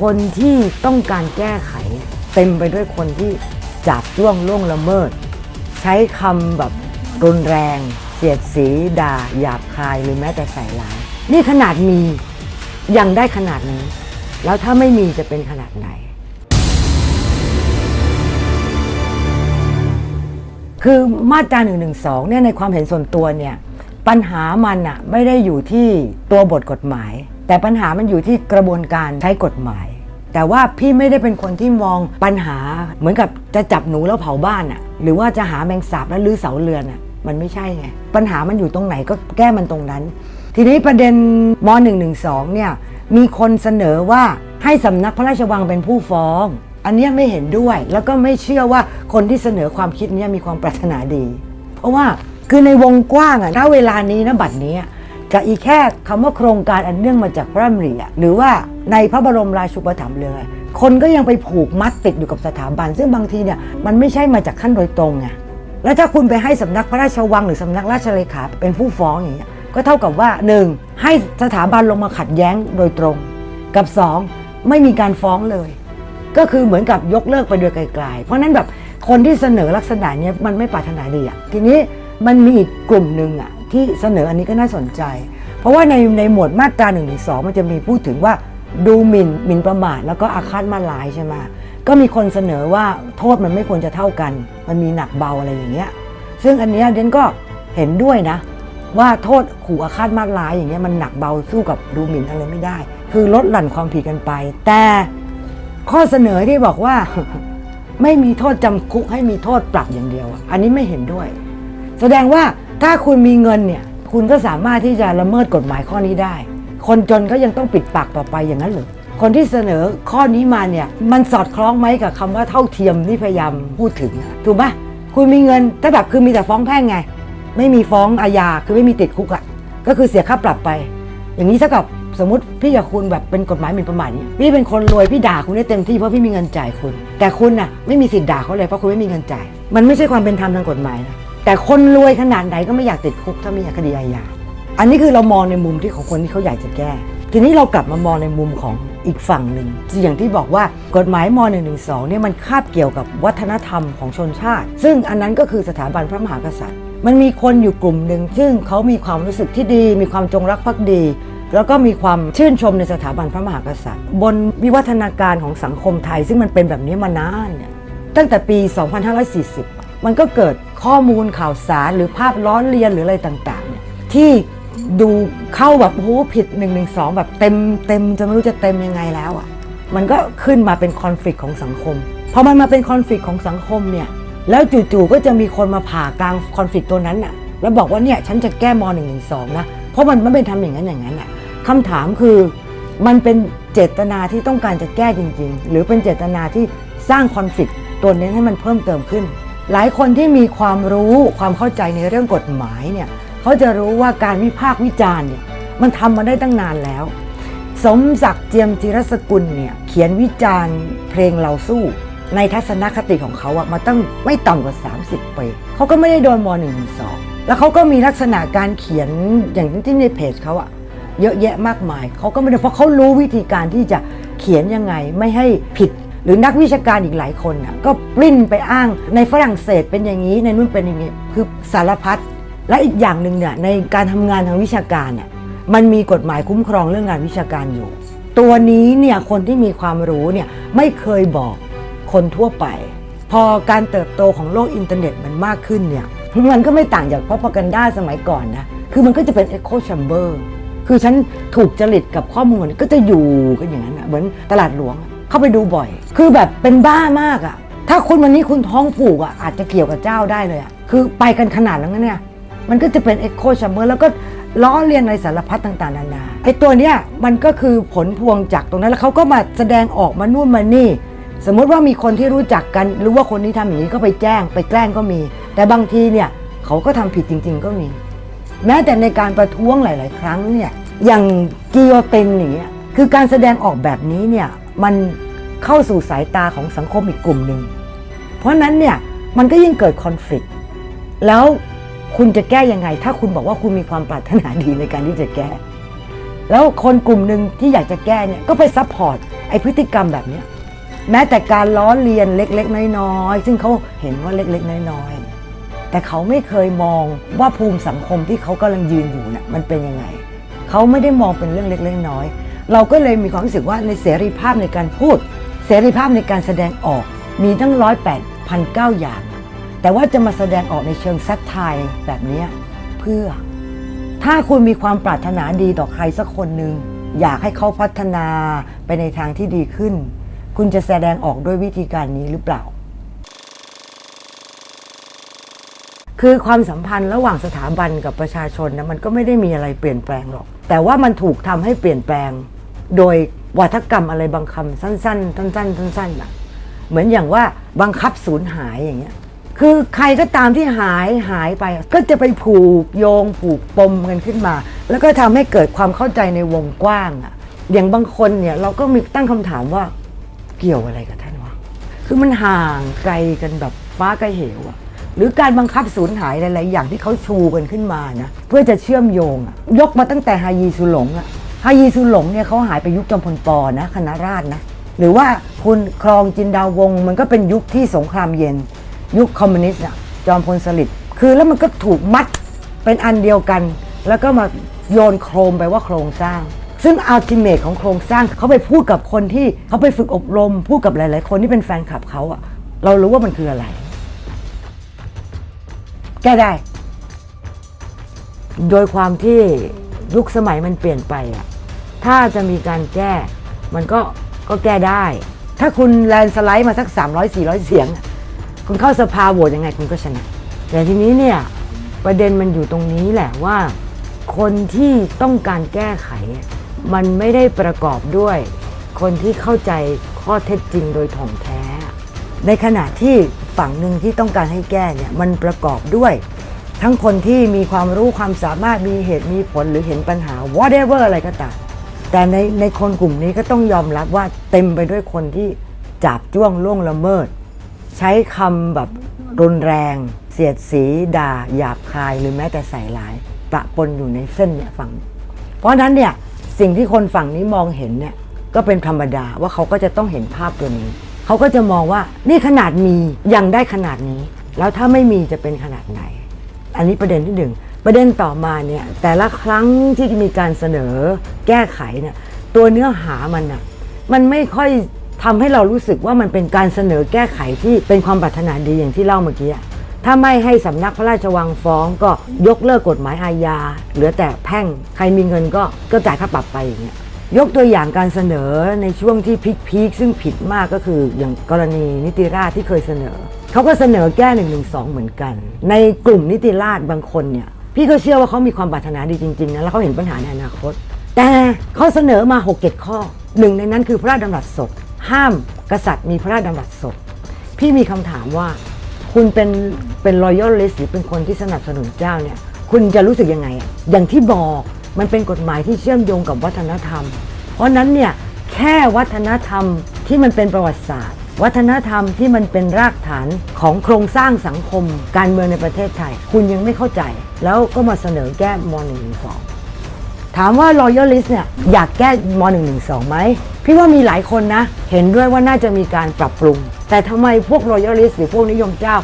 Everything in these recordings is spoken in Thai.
คนที่ต้องการแก้ไข เต็มไปด้วยคนที่จับจ้วงล่วงละเมิด ใช้คำแบบรุนแรง เสียดสี ด่า หยาบคายหรือแม้แต่ใส่ร้าย นี่ขนาดมียังได้ขนาดนี้ แล้วถ้าไม่มีจะเป็นขนาดไหน คือมาตรา1นึเนี่ยในความเห็นส่วนตัวเนี่ยปัญหามันอะไม่ได้อยู่ที่ตัวบทกฎหมาย แต่ปัญหามันอยู่ที่กระบวนการใช้กฎหมาย แต่ว่าพี่ไม่ได้เป็นคนที่มองปัญหาเหมือนกับจะจับหนูแล้วเผาบ้านอะหรือว่าจะหาแมงสาบแล้วลื้อเสาเรือนอะมันไม่ใช่ไง ปัญหามันอยู่ตรงไหนก็แก้มันตรงนั้น ทีนี้ประเด็นม .112 เนี่ยมีคนเสนอว่าให้สำนักพระราชวังเป็นผู้ฟ้อง อันนี้ไม่เห็นด้วย แล้วก็ไม่เชื่อว่าคนที่เสนอความคิดนี้มีความปรารถนาดี เพราะว่าคือในวงกว้างอะณเวลานี้นะบัดนี้ กับอีแค่คำว่าโครงการอันเนื่องมาจากพระดำริหรือว่าในพระบรมราชูปถัมภ์เลยคนก็ยังไปผูกมัดติดอยู่กับสถาบัน ซึ่งบางทีเนี่ยมันไม่ใช่มาจากขั้นโดยตรงไงแล้วถ้าคุณไปให้สำนักพระราชวังหรือสำนักราชเลขาเป็นผู้ฟ้องอย่างเงี้ยก็เท่ากับว่าหนึ่งให้สถาบันลงมาขัดแย้งโดยตรง กับสองไม่มีการฟ้องเลย ก็คือเหมือนกับยกเลิกไปโดยไกลๆ เพราะนั้นแบบคนที่เสนอลักษณะเนี้ยมันไม่ปรารถนาดีอะทีนี้มันมีอีกกลุ่มหนึ่งอะ ที่เสนออันนี้ก็น่าสนใจ เพราะว่าในในหมวดมาตรา1นึมันจะมีพูดถึงว่าดูหมิ่นหมิ่นประมาทแล้วก็อาฆาตมาตร้ายใช่ไหมก็มีคนเสนอว่าโทษมันไม่ควรจะเท่ากัน มันมีหนักเบาอะไรอย่างเงี้ยซึ่งอันนี้เดนก็เห็นด้วยนะ ว่าโทษขู่อาฆาตมาตร้ายอย่างเงี้ยมันหนักเบาสู้กับดูหมิ่นอะไรไม่ได้ คือลดหลั่นความผิดกันไป แต่ข้อเสนอที่บอกว่า ไม่มีโทษจำคุกให้มีโทษปรับอย่างเดียว อันนี้ไม่เห็นด้วย แสดงว่า ถ้าคุณมีเงินเนี่ย คุณก็สามารถที่จะละเมิดกฎหมายข้อนี้ได้ คนจนก็ยังต้องปิดปากต่อไปอย่างนั้นหรือคนที่เสนอข้อนี้มาเนี่ย มันสอดคล้องไหมกับคำว่าเท่าเทียมที่พยายามพูดถึงถูกไหมคุณมีเงินถ้าแบบคือมีแต่ฟ้องแพ่งไง ไม่มีฟ้องอาญาคือไม่มีติดคุกอะ่ะก็คือเสียค่าปรับไป อย่างนี้เท่ากับสมมติพี่กับคุณแบบเป็นกฎหมายหมิ่นประมาทนี้พี่เป็นคนรวยพี่ด่าคุณได้เต็มที่เพราะพี่มีเงินจ่ายคุณ แต่คุณน่ะไม่มีสิทธิ์ด่าเขาเลยเพราะคุณไม่มีเงินจ่าย มันไม่ใช่ความเป็นธรรมทางกฎหมายนะ แต่คนรวยขนาดไหนก็ไม่อยากติดคุกถ้ามีคดีอาญาอันนี้คือเรามองในมุมที่ของคนที่เขาอยากจะแก้ ทีนี้เรากลับมามองในมุมของอีกฝั่งหนึ่งอย่างที่บอกว่ากฎหมายม .112 เนี่ยมันคาบเกี่ยวกับวัฒนธรรมของชนชาติ ซึ่งอันนั้นก็คือสถาบันพระมหากษัตริย์ มันมีคนอยู่กลุ่มหนึ่งซึ่งเขามีความรู้สึกที่ดี มีความจงรักภักดี แล้วก็มีความชื่นชมในสถาบันพระมหากษัตริย์ บนวิวัฒนาการของสังคมไทย ซึ่งมันเป็นแบบนี้มานานเนี่ยตั้งแต่ปี 2540 มันก็เกิด ข้อมูลข่าวสารหรือภาพล้อเลียนหรืออะไรต่างๆเนี่ยที่ดูเข้าแบบโอ้โหผิด1นึแบบเต็มเต็มจะไม่รู้จะเต็มยังไงแล้วอะมันก็ขึ้นมาเป็นคอนฟ lict ของสังคมพอมันมาเป็นคอนฟ lict ของสังคมเนี่ยแล้วจู่ๆก็จะมีคนมาผ่ากลางคอนฟ lict ตัวนั้นน่ะแล้วบอกว่าเนี่ยฉันจะแก้ม .112 นะเพราะมันไม่เป็นทำอย่างนั้นอย่างนั้นอะคำถามคือมันเป็นเจตนาที่ต้องการจะแก้จริง ๆ หรือเป็นเจตนาที่สร้างคอนฟ lict ตัวนี้ให้มันเพิ่มเติมขึ้น หลายคนที่มีความรู้ความเข้าใจในเรื่องกฎหมายเนี่ยเขาจะรู้ว่าการวิพากษ์วิจารณ์เนี่ยมันทำมาได้ตั้งนานแล้ว สมศักดิ์เจียมจิรสกุลเนี่ยเขียนวิจารณ์เพลงเราสู้ ในทัศนคติของเขาอะมาตั้งไม่ต่ำกว่า 30ปีเขาก็ไม่ได้โดนม .112 แล้วเขาก็มีลักษณะการเขียนอย่างที่ในเพจเขาอะเยอะแยะมากมายเขาก็ไม่ได้เพราะเขารู้วิธีการที่จะเขียนยังไงไม่ให้ผิด รือนักวิชาการอีกหลายคนน่ะก็ปริ้นไปอ้างในฝรั่งเศสเป็นอย่างนี้ในนู่นเป็นอย่างนี้คือสารพัดและอีกอย่างหนึ่งเนี่ยในการทำงานทางวิชาการเนี่ยมันมีกฎหมายคุ้มครองเรื่องงานวิชาการอยู่ ตัวนี้เนี่ยคนที่มีความรู้เนี่ยไม่เคยบอกคนทั่วไป พอการเติบโตของโลกอินเทอร์เน็ตมันมากขึ้นเนี่ยมันก็ไม่ต่างจากพ r o p a g a n d a สมัยก่อนนะคือมันก็จะเป็น echo chamber คือฉันถูกจริตกับข้อมูลก็จะอยู่กันอย่างนั้นอะเหมือนตลาดหลวง เข้าไปดูบ่อย คือแบบเป็นบ้ามากอะถ้าคุณวันนี้คุณท้องผูกอะอาจจะเกี่ยวกับเจ้าได้เลยอะคือไปกันขนาดนั้นเนี่ยมันก็จะเป็น Echo Chamber แล้วก็ล้อเลียนในสารพัดต่าง ๆ นานาไอ้ตัวเนี้ยมันก็คือผลพวงจากตรงนั้นแล้วเขาก็มาแสดงออกมานู่นมานี่ สมมติว่ามีคนที่รู้จักกัน หรือว่าคนที่ทำอย่างนี้ก็ไปแจ้ง ไปแกล้งก็มี แต่บางทีเนี่ยเขาก็ทำผิดจริง ๆ ก็มี แม้แต่ในการประท้วงหลาย ๆ ครั้งเนี่ยอย่างกิโยตินอย่างเงี้ยคือการแสดงออกแบบนี้เนี่ย มันเข้าสู่สายตาของสังคมอีกกลุ่มหนึ่ง เพราะนั้นเนี่ยมันก็ยิ่งเกิดคอน FLICT แล้วคุณจะแก้ยังไง ถ้าคุณบอกว่าคุณมีความปรารถนาดีในการที่จะแก้ แล้วคนกลุ่มหนึ่งที่อยากจะแก้เนี่ยก็ไปซัพพอร์ตไอพฤติกรรมแบบเนี้ยแม้แต่การล้อเลียนเล็ก ๆ น้อยๆซึ่งเขาเห็นว่าเล็ก ๆ น้อยๆแต่เขาไม่เคยมองว่าภูมิสังคมที่เขากำลังยืนอยู่น่ะมันเป็นยังไง เขาไม่ได้มองเป็นเรื่องเล็กๆน้อยๆ เราก็เลยมีความรู้สึกว่าในเสรีภาพในการพูด เสรีภาพในการแสดงออกมีตั้งร้อยแปดพันเก้าอย่าง แต่ว่าจะมาแสดงออกในเชิงซัดทายแบบนี้เพื่อ ถ้าคุณมีความปรารถนาดีต่อใครสักคนหนึ่งอยากให้เขาพัฒนาไปในทางที่ดีขึ้น คุณจะแสดงออกด้วยวิธีการนี้หรือเปล่า คือความสัมพันธ์ระหว่างสถาบันกับประชาชนนะมันก็ไม่ได้มีอะไรเปลี่ยนแปลงหรอก แต่ว่ามันถูกทำให้เปลี่ยนแปลง โดยวัฒกรรมอะไรบางคำสั้นๆ สั้นๆ สั้นๆน่ะเหมือนอย่างว่าบังคับสูญหายอย่างเงี้ย คือใครก็ตามที่หายหายไป ก็จะไปผูกโยงผูกปมกันขึ้นมา แล้วก็ทำให้เกิดความเข้าใจในวงกว้างอะอย่างบางคนเนี่ยเราก็มีตั้งคำถามว่าเกี่ยวอะไรกับท่านวะ คือมันห่างไกลกันแบบฟ้ากับเหวอะหรือการบังคับสูญหายหลายๆอย่างที่เขาชูกันขึ้นมานะเพื่อจะเชื่อมโยงอะยกมาตั้งแต่ฮายีสุหลงอะ ฮายีสุหลงเนี่ยเขาหายไปยุคจอมพลปอนะคณะราษฎรนะหรือว่าคุณครองจินดาวงมันก็เป็นยุคที่สงครามเย็น ยุคคอมมิวนิสต์อะจอมพลสฤษดิ์คือแล้วมันก็ถูกมัดเป็นอันเดียวกัน แล้วก็มาโยนโครมไปว่าโครงสร้าง ซึ่งอัลติเมทของโครงสร้างเขาไปพูดกับคนที่เขาไปฝึกอบรม พูดกับหลาย ๆ คนที่เป็นแฟนคลับเขาอะเรารู้ว่ามันคืออะไร แก้ได้ โดยความที่ ยุคสมัยมันเปลี่ยนไปอะถ้าจะมีการแก้ มันก็ก็แก้ได้ ถ้าคุณแลนสไลด์มาสัก 300 400 เสียง คุณเข้าสภาโหวตยังไงคุณก็ชนะ แต่ทีนี้เนี่ยประเด็นมันอยู่ตรงนี้แหละว่า คนที่ต้องการแก้ไข มันไม่ได้ประกอบด้วย คนที่เข้าใจข้อเท็จจริงโดยถ่องแท้ ในขณะที่ฝั่งหนึ่งที่ต้องการให้แก้เนี่ยมันประกอบด้วย ทั้งคนที่มีความรู้ความสามารถมีเหตุมีผลหรือเห็นปัญหา whatever อะไรก็ตามแต่ในในคนกลุ่มนี้ก็ต้องยอมรับว่าเต็มไปด้วยคนที่จับจ้วงล่วงละเมิด ใช้คำแบบรุนแรง เสียดสีด่าหยาบคายหรือแม้แต่ใส่ร้าย ปะปนอยู่ในเส้นเนี่ยฝั่ง เพราะฉะนั้นเนี่ยสิ่งที่คนฝั่งนี้มองเห็นเนี่ยก็เป็นธรรมดาว่าเขาก็จะต้องเห็นภาพตัวนี้ เขาก็จะมองว่านี่ขนาดมียังได้ขนาดนี้ แล้วถ้าไม่มีจะเป็นขนาดไหน อันนี้ประเด็นที่หนึ่งประเด็นต่อมาเนี่ยแต่ละครั้งที่มีการเสนอแก้ไขเนี่ยตัวเนื้อหามันน่ะมันไม่ค่อยทำให้เรารู้สึกว่ามันเป็นการเสนอแก้ไขที่เป็นความปรารถนาดีอย่างที่เล่าเมื่อกี้ถ้าไม่ให้สำนักพระราชวังฟ้องก็ยกเลิกกฎหมายอาญาเหลือแต่แพ่งใครมีเงินก็ก็จ่ายค่าปรับไปอย่างเงี้ย ยกตัวอย่างการเสนอในช่วงที่พีคๆซึ่งผิดมากก็คืออย่างกรณีนิติราษฎร์ที่เคยเสนอ เขาก็เสนอแก้1นึเหมือนกัน ในกลุ่มนิติราษฎร์บางคนเนี่ยพี่ก็เชื่อว่าเขามีความปรารถนาดีจริงๆนะแล้วเขาเห็นปัญหาในอนาคต แต่เขาเสนอมา6กเจ็ดข้อหนึ่งในนั้นคือพระราชดำรัสศพห้ามกษัตริย์มีพระราชดำรัสศพพี่มีคำถามว่า คุณเป็นเป็นรอยัลลิสหรือเป็นคนที่สนับสนุนเจ้าเนี่ยคุณจะรู้สึกยังไง อย่างที่บอก มันเป็นกฎหมายที่เชื่อมโยงกับวัฒนธรรม เพราะนั้นเนี่ยแค่วัฒนธรรมที่มันเป็นประวัติศาสตร์ วัฒนธรรมที่มันเป็นรากฐานของโครงสร้างสังคม การเมืองในประเทศไทย คุณยังไม่เข้าใจ แล้วก็มาเสนอแก้ม .112 ถามว่า loyalist เนี่ยอยากแก้ม .112 ไหมพี่ว่ามีหลายคนนะ เห็นด้วยว่าน่าจะมีการปรับปรุง แต่ทำไมพวก loyalist หรือพวกนิยมเจ้า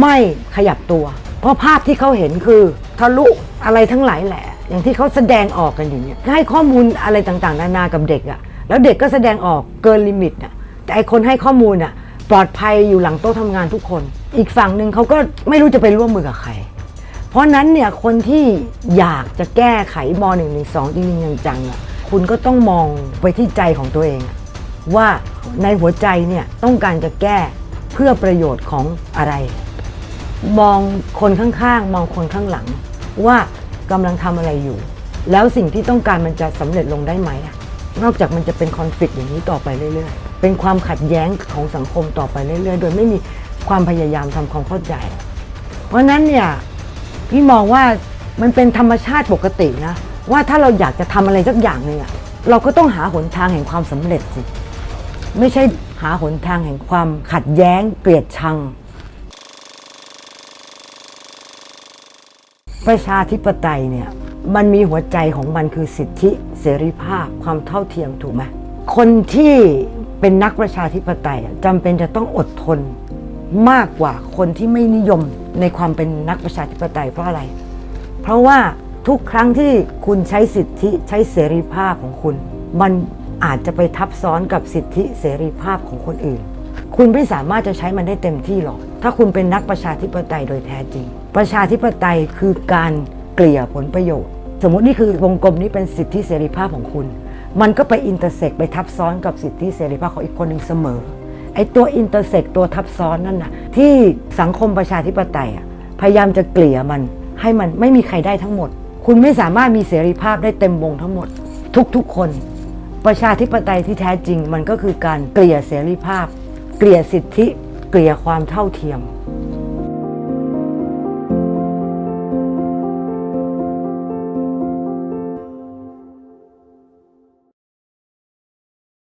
ไม่ขยับตัว เพราะภาพที่เขาเห็นคือทะลุอะไรทั้งหลายแหละ อย่างที่เขาแสดงออกกันอย่างนี้ยให้ข้อมูลอะไรต่างๆ นานากับเด็กอะแล้วเด็กก็แสดงออกเกินลิมิตอะแต่ไอคนให้ข้อมูลอะปลอดภัยอยู่หลังโต๊ะทำงานทุกคน อีกฝั่งหนึ่งเขาก็ไม่รู้จะไปร่วมมือกับใคร เพราะนั้นเนี่ยคนที่อยากจะแก้ไขม .112 จริงๆจังๆอะคุณก็ต้องมองไปที่ใจของตัวเอง ว่าในหัวใจเนี่ยต้องการจะแก้เพื่อประโยชน์ของอะไร มองคนข้างๆ มองคนข้างหลัง ว่า กำลังทำอะไรอยู่ แล้วสิ่งที่ต้องการมันจะสำเร็จลงได้ไหมอะนอกจากมันจะเป็นคอน FLICT อย่างนี้ต่อไปเรื่อยๆ เป็นความขัดแย้งของสังคมต่อไปเรื่อยๆ โดยไม่มีความพยายามทำความเข้าใจ เพราะฉะนั้นเนี่ยพี่มองว่ามันเป็นธรรมชาติปกตินะ ว่าถ้าเราอยากจะทำอะไรสักอย่างหนึ่งอะเราก็ต้องหาหนทางแห่งความสำเร็จสิ ไม่ใช่หาหนทางแห่งความขัดแย้งเกลียดชัง ประชาธิปไตยเนี่ยมันมีหัวใจของมันคือสิทธิเสรีภาพความเท่าเทียมถูกไหมคนที่เป็นนักประชาธิปไตยอะจำเป็นจะต้องอดทนมากกว่าคนที่ไม่นิยมในความเป็นนักประชาธิปไตยเพราะอะไร เพราะว่าทุกครั้งที่คุณใช้สิทธิใช้เสรีภาพของคุณ มันอาจจะไปทับซ้อนกับสิทธิเสรีภาพของคนอื่น คุณไม่สามารถจะใช้มันได้เต็มที่หรอก ถ้าคุณเป็นนักประชาธิปไตยโดยแท้จริง ประชาธิปไตยคือการเกลี่ยผลประโยชน์ สมมตินี่คือวงกลมนี้เป็นสิทธิเสรีภาพของคุณ มันก็ไปอินเตอร์เซ็กไปทับซ้อนกับสิทธิเสรีภาพของอีกคนหนึ่งเสมอไอ้ตัวอินเตอร์เซ็กตัวทับซ้อนนั่นน่ะที่สังคมประชาธิปไตยพยายามจะเกลี่ยมันให้มันไม่มีใครได้ทั้งหมด คุณไม่สามารถมีเสรีภาพได้เต็มวงทั้งหมด ทุกๆคน ประชาธิปไตยที่แท้จริงมันก็คือการเกลี่ยเสรีภาพ เกลี่ยสิทธิ เกลี่ยความเท่าเทียม